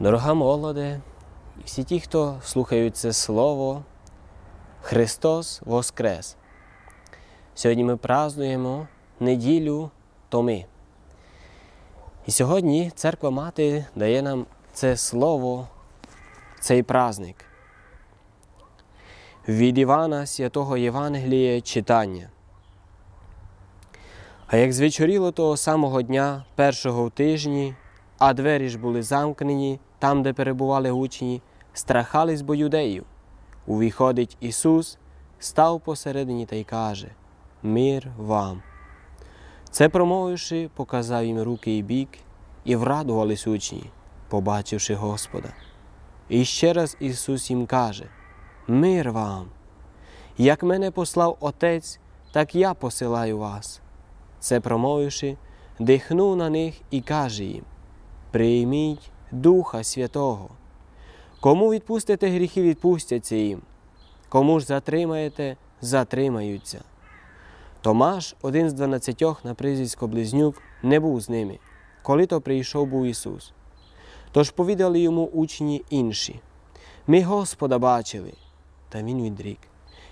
Дорога молоде, і всі ті, хто слухають це слово, Христос Воскрес. Сьогодні ми празднуємо неділю Томи. І сьогодні церква Мати дає нам це слово, цей праздник. Від Івана Святого Євангелія читання. А як звечоріло того самого дня, першого в тижні, а двері ж були замкнені там, де перебували учні, страхались бо юдеїв. Увіходить Ісус, став посередині та й каже: Мир вам. Це промовивши, показав їм руки і бік, і врадувались учні, побачивши Господа. І ще раз Ісус їм каже: Мир вам! Як мене послав Отець, так я посилаю вас. Це промовивши, дихнув на них і каже їм: Прийміть Духа Святого. Кому відпустите гріхи, відпустяться їм, кому ж затримаєте, затримаються. Томаш, один з дванадцятьох на прізвисько Близнюк, не був з ними, коли то прийшов був Ісус. Тож повідали йому учні інші. Ми Господа бачили, та Він відрік.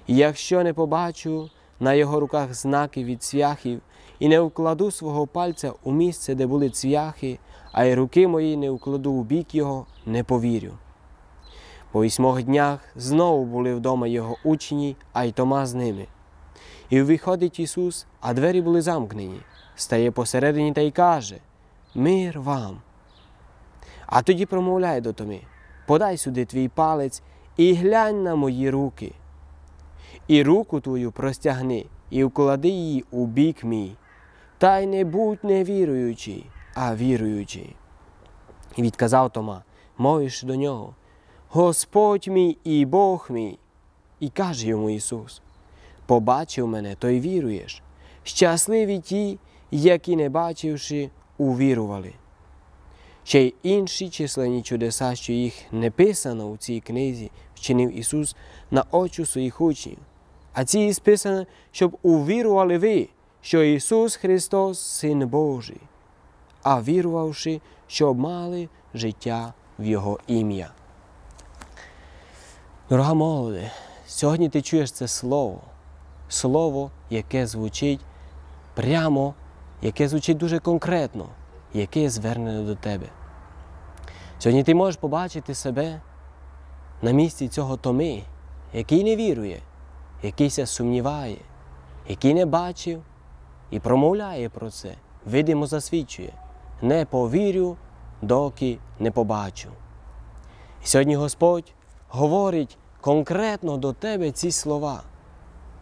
І якщо не побачу на його руках знаки від цвяхів, і не вкладу свого пальця у місце, де були цвяхи, а й руки мої не вкладу у бік його, не повірю. По вісьмох днях знову були вдома його учні, а й Тома з ними. І виходить Ісус, а двері були замкнені, стає посередині та й каже Мир вам. А тоді промовляє до Томи Подай сюди твій палець і глянь на мої руки. І руку твою простягни, і вклади її у бік мій, та й не будь невіруючий, а віруючий. І відказав Тома, мовиш до нього, Господь мій і Бог мій. І каже йому Ісус: Побачив мене, то й віруєш. Щасливі ті, які, не бачивши, увірували. Ще й інші численні чудеса, що їх не писано у цій книзі, вчинив Ісус на очі своїх учнів. А ці списано, щоб увірували ви, що Ісус Христос Син Божий, а вірувавши, щоб мали життя в Його ім'я. Дорога молоде, сьогодні ти чуєш це слово, слово, яке звучить прямо, яке звучить дуже конкретно, яке звернене до тебе. Сьогодні ти можеш побачити себе на місці цього Томи, який не вірує, який се сумніває, який не бачив і промовляє про це, видимо засвідчує. Не повірю, доки не побачу. І сьогодні Господь говорить конкретно до тебе ці слова,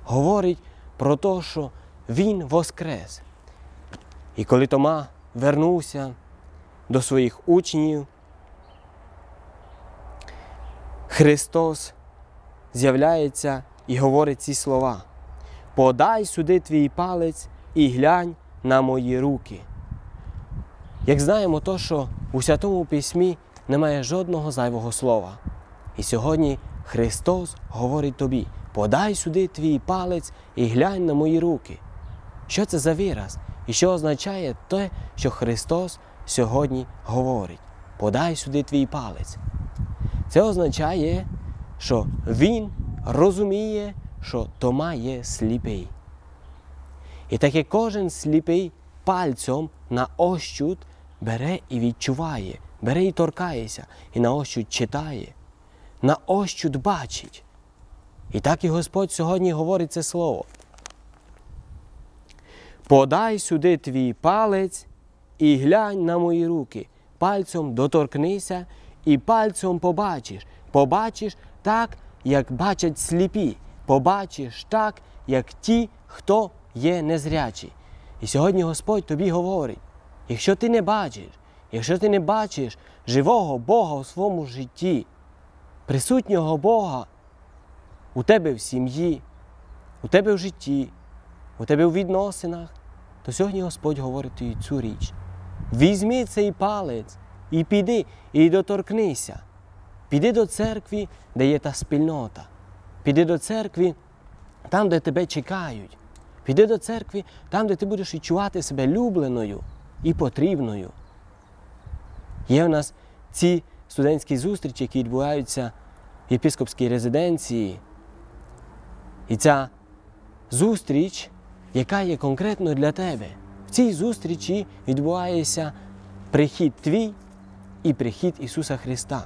говорить про те, що Він воскрес. І коли Тома вернувся до своїх учнів, Христос з'являється і говорить ці слова. Подай сюди твій палець і глянь на мої руки. Як знаємо, то, що у Святому Письмі немає жодного зайвого слова. І сьогодні Христос говорить тобі: подай сюди твій палець і глянь на мої руки. Що це за вираз? І що означає те, що Христос сьогодні говорить? Подай сюди твій палець. Це означає, що Він розуміє, що Тома є сліпий. І так як кожен сліпий пальцем на ощут бере і відчуває, бере і торкається, і на ощут читає, на ощут бачить. І так і Господь сьогодні говорить це слово. Подай сюди твій палець і глянь на мої руки. Пальцем доторкнися і пальцем побачиш. Побачиш так, як бачать сліпі. Побачиш так, як ті, хто є незрячі. І сьогодні Господь тобі говорить: якщо ти не бачиш, якщо ти не бачиш живого Бога у своєму житті, присутнього Бога у тебе в сім'ї, у тебе в житті, у тебе у відносинах, то сьогодні Господь говорить тобі цю річ. Візьми цей палець і піди, і доторкнися. Піди до церкви, де є та спільнота. Піди до церкви, там, де тебе чекають. Піди до церкви, там, де ти будеш відчувати себе любленою і потрібною. Є в нас ці студентські зустрічі, які відбуваються в єпископській резиденції. І ця зустріч, яка є конкретно для тебе. В цій зустрічі відбувається прихід твій і прихід Ісуса Христа.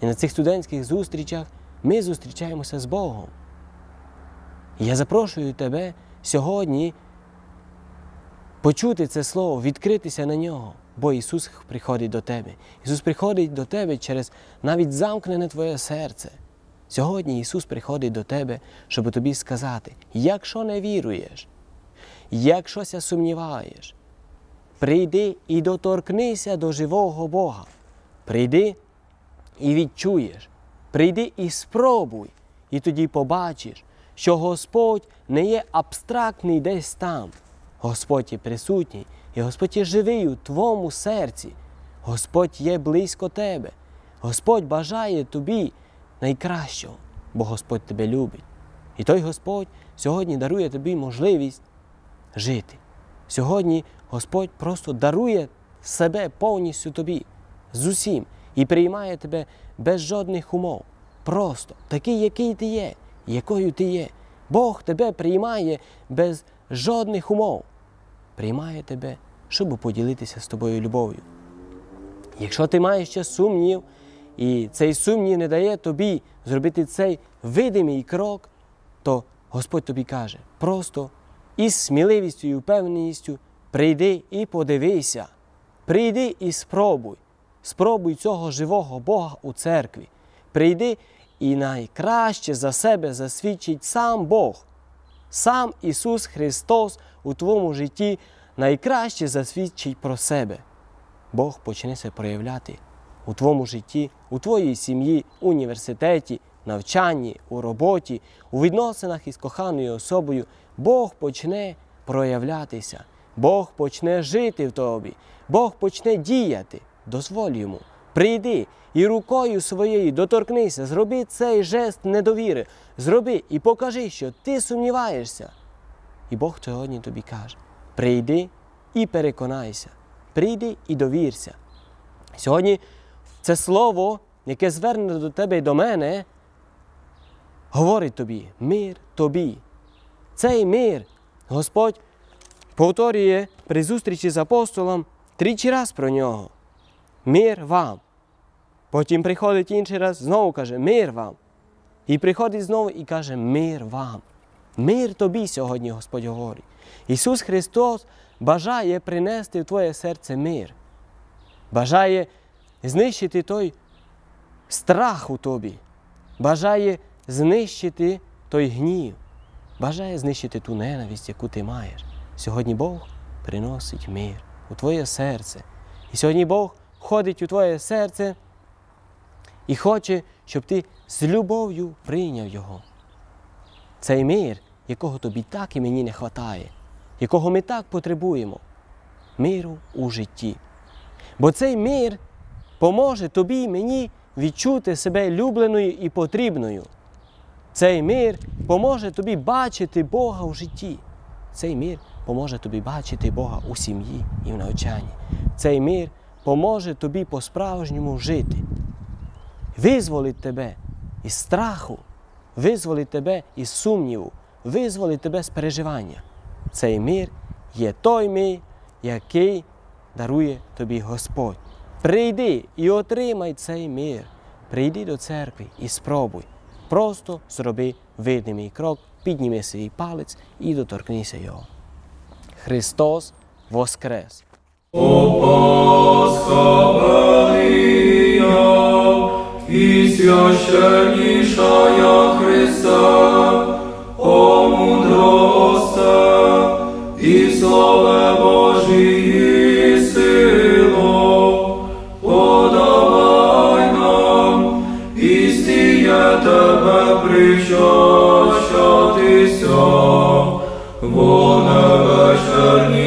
І на цих студентських зустрічах ми зустрічаємося з Богом. Я запрошую тебе сьогодні почути це слово, відкритися на нього, бо Ісус приходить до тебе. Ісус приходить до тебе через навіть замкнене твоє серце. Сьогодні Ісус приходить до тебе, щоб тобі сказати, якщо не віруєш, якщо сумніваєш, прийди і доторкнися до живого Бога. Прийди і відчуєш, прийди і спробуй, і тоді побачиш, що Господь не є абстрактний десь там. Господь є присутній, і Господь є живий у твоєму серці. Господь є близько тебе. Господь бажає тобі найкращого, бо Господь тебе любить. І той Господь сьогодні дарує тобі можливість жити. Сьогодні Господь просто дарує себе повністю тобі з усім і приймає тебе без жодних умов. Просто такий, який ти є, якою ти є. Бог тебе приймає без жодних умов. Приймає тебе, щоб поділитися з тобою любов'ю. Якщо ти маєш ще сумнів, і цей сумнів не дає тобі зробити цей видимий крок, то Господь тобі каже, просто із сміливістю і впевненістю прийди і подивися, прийди і спробуй. Спробуй цього живого Бога у церкві. Прийди і найкраще за себе засвідчить сам Бог. Сам Ісус Христос у твоєму житті найкраще засвідчить про себе. Бог почнеться проявляти у твоєму житті, у твоїй сім'ї, університеті, навчанні, у роботі, у відносинах із коханою особою. Бог почне проявлятися, Бог почне жити в тобі, Бог почне діяти. Дозволь йому. Прийди і рукою своєю доторкнися, зроби цей жест недовіри, зроби і покажи, що ти сумніваєшся. І Бог сьогодні тобі каже: прийди і переконайся, прийди і довірся. Сьогодні це слово, яке звернено до тебе і до мене, говорить тобі, мир тобі. Цей мир Господь повторює при зустрічі з апостолом тричі раз про нього. Мир вам. Потім приходить інший раз, знову каже, мир вам. І приходить знову і каже, мир вам. Мир тобі сьогодні Господь говорить. Ісус Христос бажає принести в твоє серце мир. Бажає знищити той страх у тобі. Бажає знищити той гнів. Бажає знищити ту ненависть, яку ти маєш. Сьогодні Бог приносить мир у твоє серце. І сьогодні Бог входить у твоє серце і хоче, щоб ти з любов'ю прийняв Його. Цей мир, якого тобі так і мені не вистачає, якого ми так потребуємо, миру у житті. Бо цей мир поможе тобі і мені відчути себе любленою і потрібною. Цей мир поможе тобі бачити Бога у житті. Цей мир поможе тобі бачити Бога у сім'ї і в навчанні. Цей мир поможе тобі по-справжньому жити, визволить тебе із страху, визволить тебе із сумніву, визволить тебе з переживання. Цей мир є той мир, який дарує тобі Господь. Прийди і отримай цей мир. Прийди до церкви і спробуй. Просто зроби видимий крок, підніми свій палець і доторкнися його. Христос Воскрес! я тебе прийшов, що ти сьо, бо на вечерні.